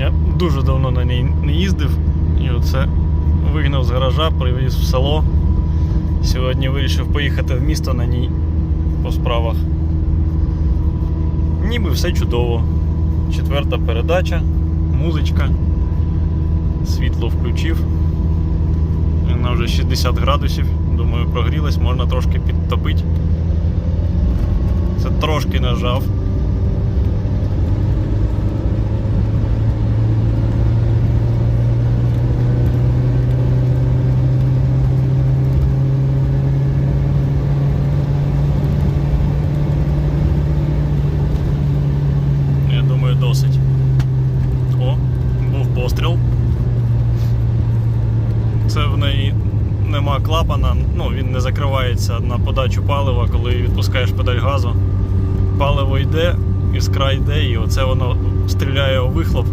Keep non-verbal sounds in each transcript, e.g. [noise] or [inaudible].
Я дуже давно на ній не їздив і оце вигнав з гаража, привіз в село. Сьогодні вирішив поїхати в місто на ній по справах. Ніби все чудово. Четверта передача, музичка, світло включив. Вона вже 60 градусів. Думаю, прогрілась, можна трошки підтопити. Це трошки нажав. Я думаю, досить. О, був постріл. Це в неї нема клапана, ну він не закривається на подачу палива, коли відпускаєш педаль газу. Паливо йде, іскра йде, і оце воно стріляє у вихлоп.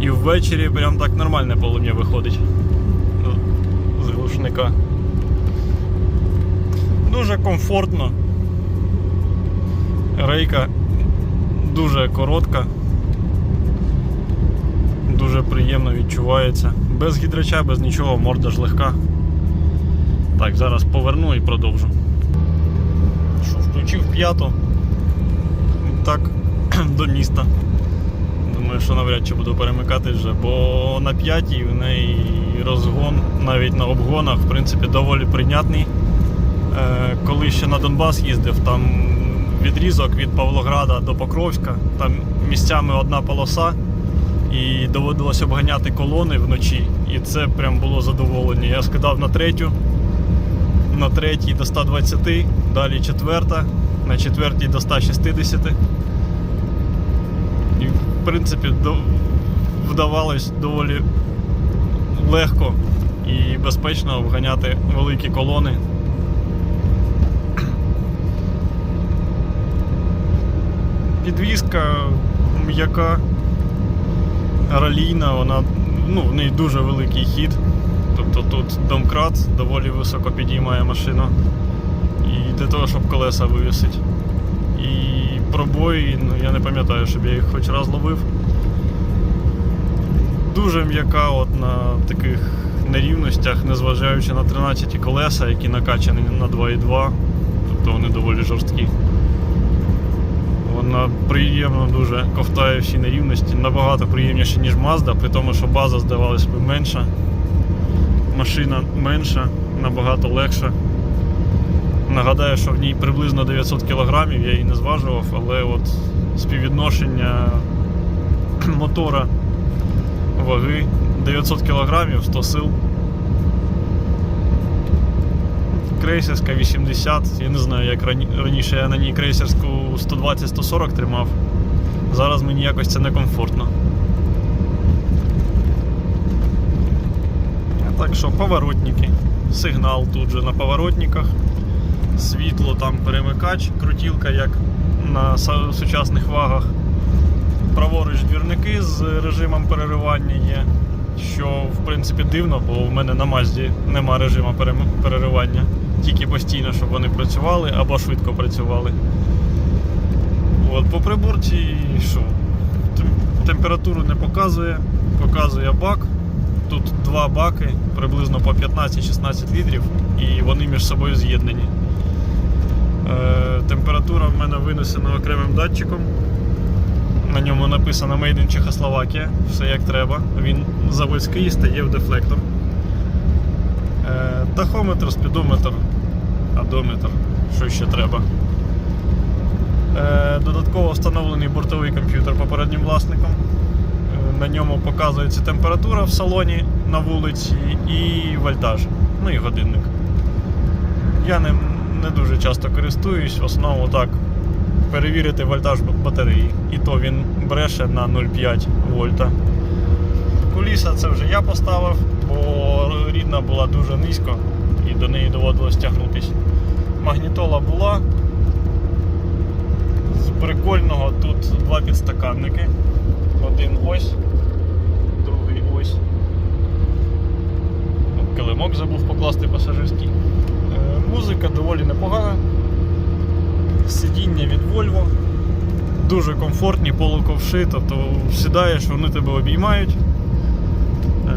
І ввечері прям так нормальне полум'я виходить ну, з глушника. Дуже комфортно. Рейка дуже коротка. Дуже приємно відчувається. Без гідрача, без нічого, морда ж легка. Так, зараз поверну і продовжу. Що, включив п'яту. Так, [clears throat] до міста. Думаю, що навряд чи буду перемикати вже, бо на п'ятій в неї розгон навіть на обгонах, в принципі, доволі прийнятний. Е, коли ще на Донбас їздив, там відрізок від Павлограда до Покровська, там місцями одна полоса, і доводилось обганяти колони вночі. І це прям було задоволення. Я скидав на третю, на третій до 120, далі четверта, на четвертій до 160. І в принципі вдавалось доволі легко і безпечно обганяти великі колони. Підвізка м'яка, ралійна, вона ну, в неї дуже великий хід. Тут домкрат доволі високо підіймає машину. І для того, щоб колеса вивісити. І пробої, ну я не пам'ятаю, щоб я їх хоч раз ловив. Дуже м'яка от на таких нерівностях, незважаючи на 13 колеса, які накачані на 2,2, тобто вони доволі жорсткі. Вона приємно дуже ковтає всі нерівності, набагато приємніше, ніж Mazda, при тому, що база здавалась би менша. Машина менша, набагато легша. Нагадаю, що в ній приблизно 900 кг, я її не зважував, але от співвідношення [clears throat] мотора ваги 900 кг, 100 сил. Крейсерська 80, я не знаю, як рані- раніше я на ній крейсерську 120-140 тримав. Зараз мені якось це некомфортно. Так що поворотники, сигнал тут же на поворотниках, світло там перемикач, крутілка як на сучасних вагах. Праворуч двірники з режимом переривання є, що в принципі дивно, бо в мене на Мазді нема режиму переривання. Тільки постійно, щоб вони працювали або швидко працювали. От, по приборці що? Температуру не показує, показує бак. Тут два баки, приблизно по 15-16 літрів, і вони між собою з'єднані. Е, температура в мене винесена окремим датчиком. На ньому написано Made in Чехословакія, все як треба. Він заводський стає в дефлектор. Е, тахометр, спідометр, адометр, що ще треба. Е, додатково встановлений бортовий комп'ютер попереднім власником. На ньому показується температура в салоні на вулиці і вольтаж, ну і годинник. Я ним не дуже часто користуюсь, в основному так перевірити вольтаж батареї. І то він бреше на 0,5 вольта. Куліса це вже я поставив, бо рідна була дуже низько і до неї доводилось тягнутися. Магнітола була. З прикольного тут два підстаканники. Один ось, другий ось. От Килимок забув покласти пасажирський. Е, Музика доволі непогана. Сидіння від Volvo. дуже комфортні, полуковши, тобто сідаєш, вони тебе обіймають. Е,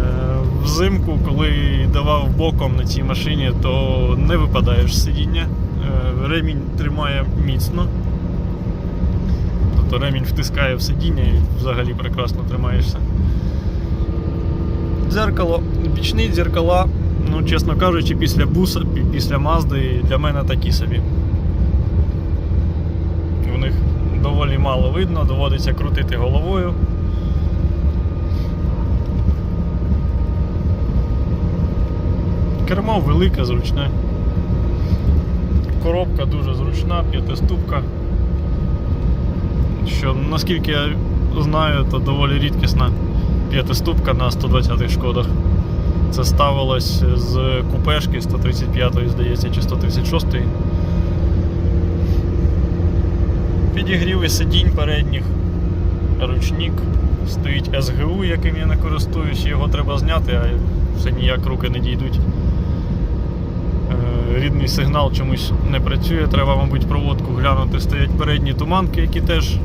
Взимку, коли давав боком на цій машині, то не випадаєш з сидіння. Е, Ремінь тримає міцно. Тобто ремінь втискає в сидіння і взагалі прекрасно тримаєшся. Дзеркало, бічні дзеркала, ну, чесно кажучи, після буса, після Мазди для мене такі собі. У них доволі мало видно, доводиться крутити головою. Кермо велике, зручне. Коробка дуже зручна, п'ятиступка. Що наскільки я знаю, то доволі рідкісна п'ятиступка на 120-х шкодах. Це ставилось з купешки 135-ї, здається, чи 136-ї. Підігріви сидінь передніх, ручник, стоїть СГУ, яким я не користуюсь, його треба зняти, а все ніяк руки не дійдуть. Е, Рідний сигнал чомусь не працює, треба, мабуть, проводку глянути. Стоять передні туманки, які теж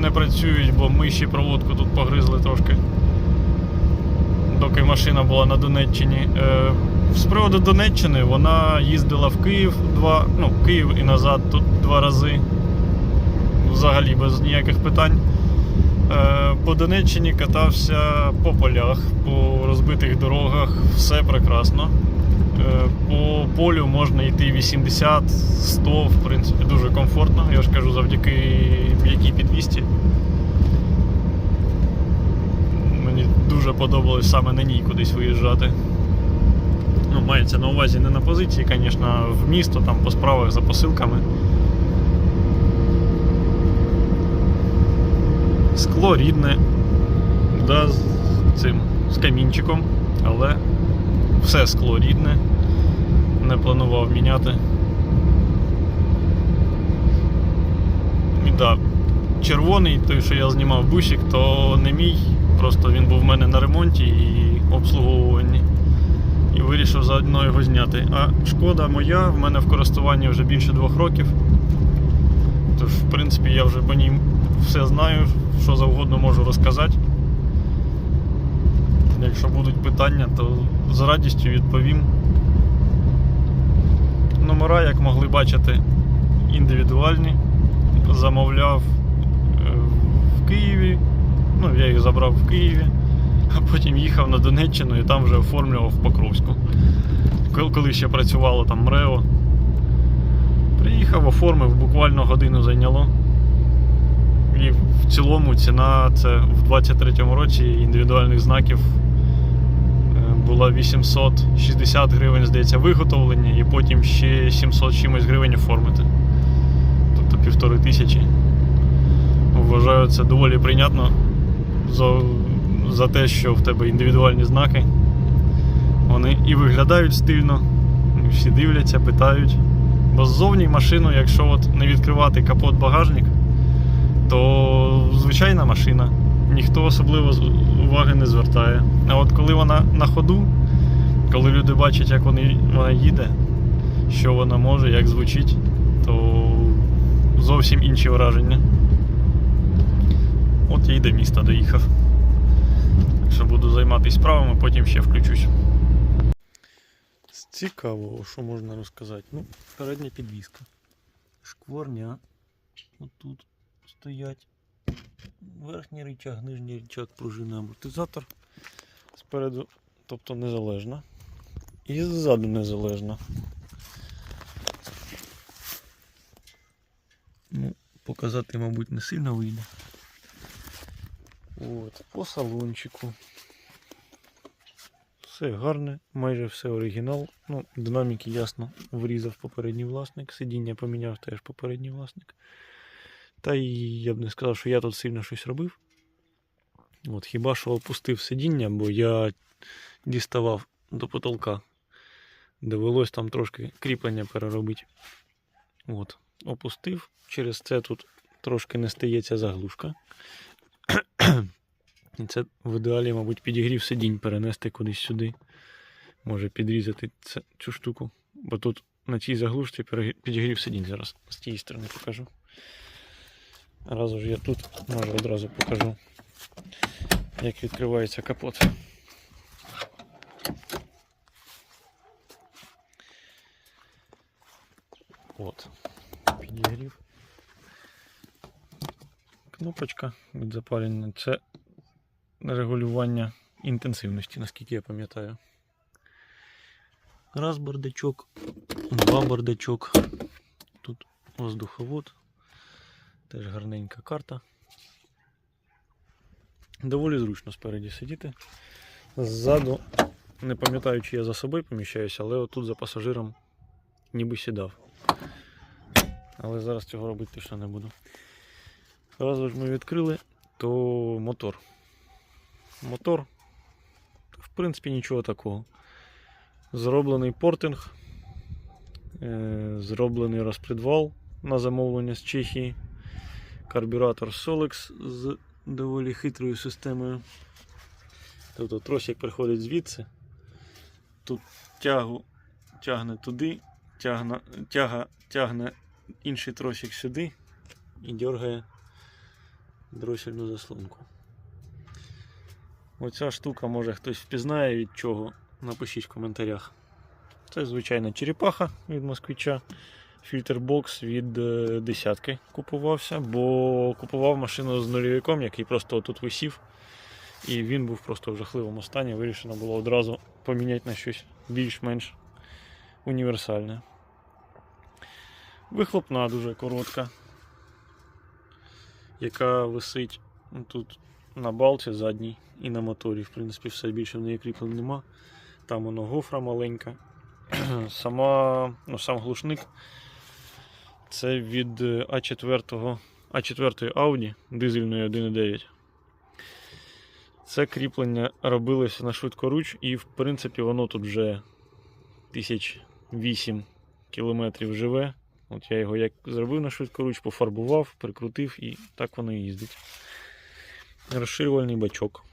не працюють, бо миші проводку тут погризли трошки. Доки машина була на Донеччині. Е, З приводу Донеччини вона їздила в Київ два, ну, Київ і назад тут два рази. Взагалі без ніяких питань. Е, По Донеччині катався по полях, по розбитих дорогах, все прекрасно. Е, По полю можна йти 80, 100, в принципі, дуже комфортно. Я ж кажу, завдяки м'якій підвісті. Мені дуже подобалось саме на ній кудись виїжджати. Ну, мається на увазі не на позиції, звісно, в місто, там по справах за посилками. Скло рідне, да, з цим з камінчиком, але все скло рідне. Не планував міняти. І да, червоний, той, що я знімав бусик, то не мій. Просто він був в мене на ремонті і обслуговуванні. І вирішив заодно його зняти. А шкода моя, в мене в користуванні вже більше двох років. Тож, в принципі, я вже по ній все знаю, що завгодно можу розказати. Якщо будуть питання, то з радістю відповім. Номера, як могли бачити, індивідуальні. Замовляв е, в Києві. Ну, я їх забрав в Києві, а потім їхав на Донеччину і там вже оформлював в Покровську. Коли- ще працювало там МРЕО. Приїхав, оформив, буквально годину зайняло. І в цілому ціна це в 23-му році індивідуальних знаків е, була 860 гривень, здається, виготовлення, і потім ще 700 чимось гривень оформити. Тобто півтори тисячі. Вважаю, це доволі прийнятно за, за те, що в тебе індивідуальні знаки. Вони і виглядають стильно, і всі дивляться, питають. Бо ззовні машину, якщо от не відкривати капот багажник, то звичайна машина. Ніхто особливо уваги не звертає. А от коли вона на ходу, коли люди бачать, як вона їде, що вона може, як звучить, то зовсім інші враження. От я й до міста доїхав. Так що буду займатися справами, потім ще включусь. Цікаво, що можна розказати. Ну, передня підвіска. Шкворня. Отут стоять. Верхній рычаг, нижній рычаг, пружина, амортизатор. Спереду, тобто незалежна. І ззаду незалежна. Ну, показати, мабуть, не сильно вийде. От, по салончику. Все гарне, майже все оригінал. Ну, динаміки ясно врізав попередній власник. Сидіння поміняв теж попередній власник. Та й я б не сказав, що я тут сильно щось робив. От, хіба що опустив сидіння, бо я діставав до потолка. Довелось там трошки кріплення переробити. От, опустив. Через це тут трошки не стається заглушка. І це в ідеалі, мабуть, підігрів сидінь перенести кудись сюди. Може підрізати це, цю штуку. Бо тут на цій заглушці підігрів сидінь зараз з тієї сторони покажу. Раз уж я тут, може одразу покажу, як відкривається капот. От, підігрів. Кнопочка від запалення. Це регулювання інтенсивності, наскільки я пам'ятаю. Раз бардачок, два бардачок. Тут воздуховод. Теж гарненька карта. Доволі зручно спереді сидіти. Ззаду, не пам'ятаю, чи я за собою поміщаюся, але отут за пасажиром ніби сідав. Але зараз цього робити точно не буду. Раз ми відкрили, то мотор. Мотор, в принципі, нічого такого. Зроблений портинг, е, зроблений розпредвал на замовлення з Чехії, карбюратор Solex з доволі хитрою системою. Тобто тросик приходить звідси, тут тягу тягне туди, тягне, тяга тягне інший тросик сюди і дергає дросільну заслонку. Оця штука може хтось впізнає від чого. Напишіть в коментарях. Це звичайна черепаха від москвича. Фільтрбокс від е, десятки купувався, бо купував машину з нульовиком, який просто тут висів. І він був просто в жахливому стані. Вирішено було одразу поміняти на щось більш-менш універсальне. Вихлопна дуже коротка, яка висить тут на балці задній і на моторі. В принципі, все більше в неї кріплень нема. Там воно гофра маленька. [clears throat] Сама, ну, сам глушник це від А4 А4 Audi дизельної 1.9. Це кріплення робилося на швидкоруч, і в принципі воно тут вже 1008 кілометрів живе. От я його як зробив на швидкоруч, пофарбував, прикрутив і так воно і їздить. Розширювальний бачок.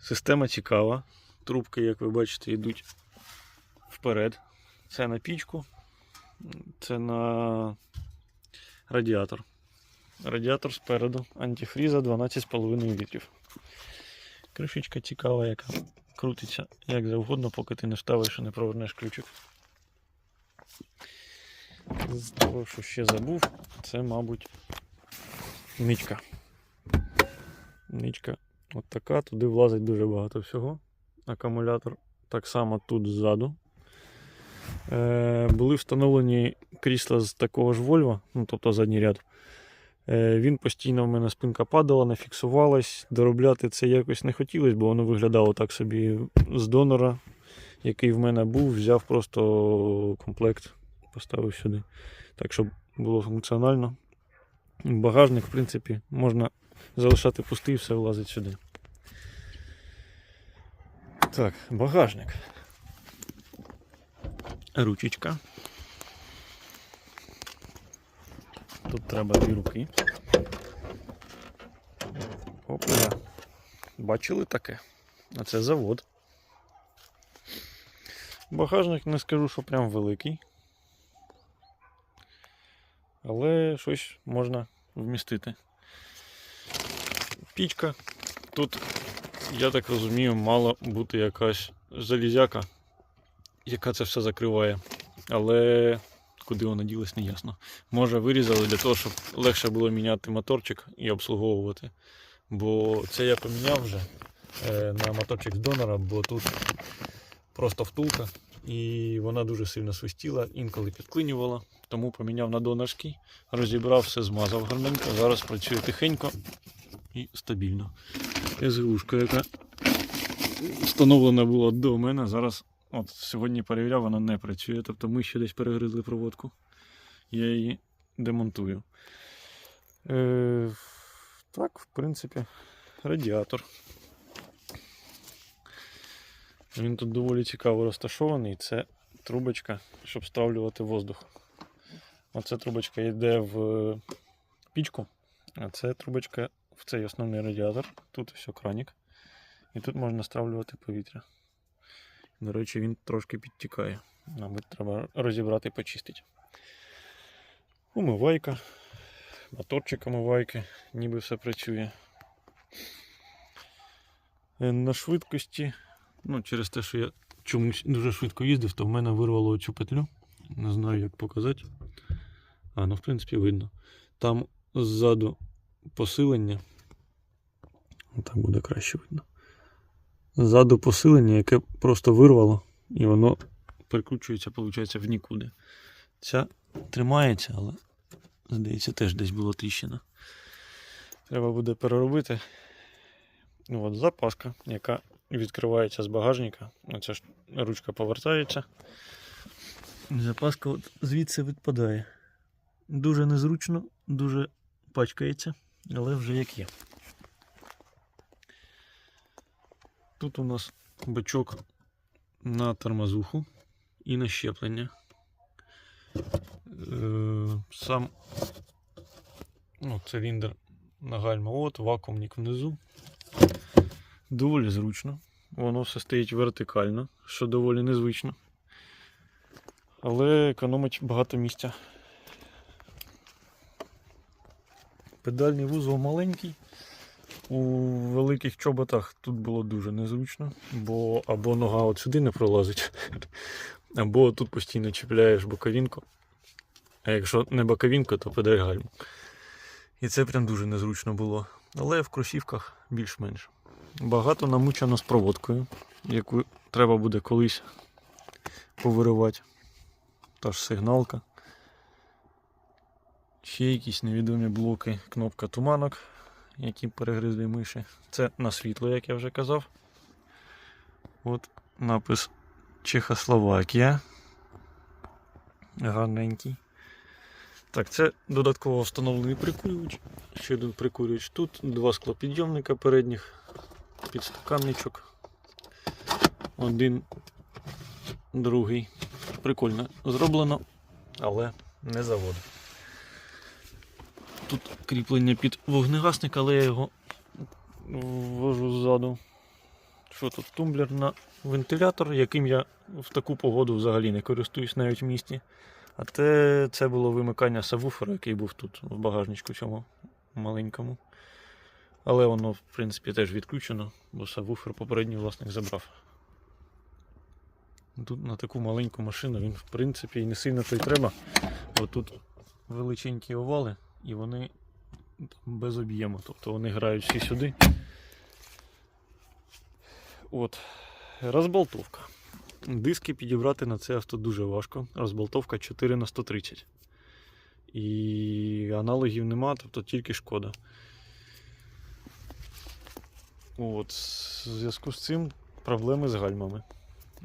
Система цікава. Трубки, як ви бачите, йдуть вперед. Це на пічку, це на радіатор. Радіатор спереду, антифріза 12,5 літрів. Кришечка цікава, яка крутиться як завгодно, поки ти не вставиш і не провернеш ключик. З того, що ще забув, це, мабуть, ничка. Ничка от така, туди влазить дуже багато всього. Акумулятор так само тут ззаду. Е, були встановлені крісла з такого ж Volvo, ну тобто задній ряд. Е, він постійно в мене спинка падала, не фіксувалась. Доробляти це якось не хотілося, бо воно виглядало так собі з донора, який в мене був, взяв просто комплект, поставив сюди. Так, щоб було функціонально. Багажник, в принципі, можна залишати пустий, все влазить сюди. Так, багажник. Ручечка. Тут треба дві руки. Опля. Бачили таке? А це завод. Багажник не скажу, що прям великий. Але щось можна вмістити. Пічка. Тут, я так розумію, мала бути якась залізяка, яка це все закриває. Але куди вона ділась, не ясно. Може вирізали для того, щоб легше було міняти моторчик і обслуговувати. Бо це я поміняв вже е, на моторчик з донора, бо тут просто втулка і вона дуже сильно свистіла, інколи підклинювала. Тому поміняв на донорський, розібрав все, змазав гарненько. Зараз працює тихенько і стабільно. СГУшка, яка встановлена була до мене, зараз от сьогодні перевіряв, вона не працює. Тобто ми ще десь перегризли проводку. Я її демонтую. Е, так, в принципі, радіатор. Він тут доволі цікаво розташований. Це трубочка, щоб стравлювати воздух. Оця трубочка йде в пічку, а це трубочка в цей основний радіатор. Тут ось кранік. І тут можна стравлювати повітря. До речі, він трошки підтікає. Мабуть, треба розібрати і почистити. Умивайка. моторчик омивайки, ніби все працює. Е, На швидкості, ну, через те, що я чомусь дуже швидко їздив, то в мене вирвало цю петлю. Не знаю, як показати. А, ну, в принципі, видно. Там ззаду посилення. Так буде краще видно. Ззаду посилення, яке просто вирвало, і воно прикручується, виходить, в нікуди. Ця тримається, але здається, теж десь була тріщина. Треба буде переробити. Ну, От запаска, яка відкривається з багажника. Оця ж ручка повертається. Запаска от звідси відпадає. Дуже незручно, дуже пачкається, але вже як є. Тут у нас бачок на тормозуху і на щеплення. Е, Сам ну, циліндр на гальма, от, вакуумник внизу. Доволі зручно. Воно все стоїть вертикально, що доволі незвично. Але економить багато місця. Педальний вузол маленький. У великих чоботах тут було дуже незручно, бо або нога от сюди не пролазить, [laughs] або тут постійно чіпляєш боковінку. А якщо не боковінка, то педаль гальму. І це прям дуже незручно було. Але в кросівках більш-менш. Багато намучено з проводкою, яку треба буде колись повиривати. Та ж сигналка. Ще якісь невідомі блоки, кнопка туманок, які перегризли миші. Це на світло, як я вже казав. От напис Чехословакія. Гарненький. Так, це додатково встановлений прикурювач. Ще один прикурювач. Тут два склопідйомника передніх, підстаканничок. Один, другий. Прикольно зроблено, але не завод. Тут кріплення під вогнегасник, але я його ввожу ззаду. Що тут? Тумблер на вентилятор, яким я в таку погоду взагалі не користуюсь навіть в місті. А те це було вимикання сабвуфера, який був тут в багажничку цьому маленькому. Але воно, в принципі, теж відключено, бо сабвуфер попередній власник забрав. Тут на таку маленьку машину він, в принципі, і не сильно то й треба. Бо тут величенькі овали і вони без об'єму. Тобто вони грають всі сюди. От. Розболтовка. Диски підібрати на це авто дуже важко. Розболтовка 4 на 130. І аналогів нема, тобто тільки шкода. От, в зв'язку з цим проблеми з гальмами.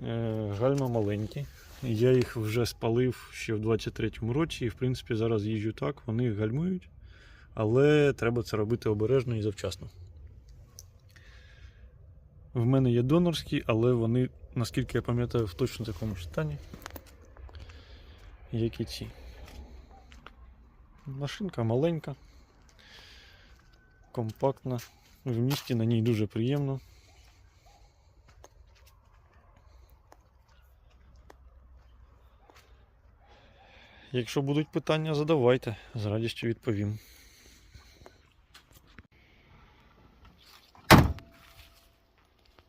Е, Гальма маленькі. Я їх вже спалив ще в 23-му році, і в принципі зараз їжджу так, вони гальмують, але треба це робити обережно і завчасно. В мене є донорські, але вони, наскільки я пам'ятаю, в точно такому ж стані, як і ці. Машинка маленька, компактна, в місті на ній дуже приємно. Якщо будуть питання, задавайте, з радістю відповім.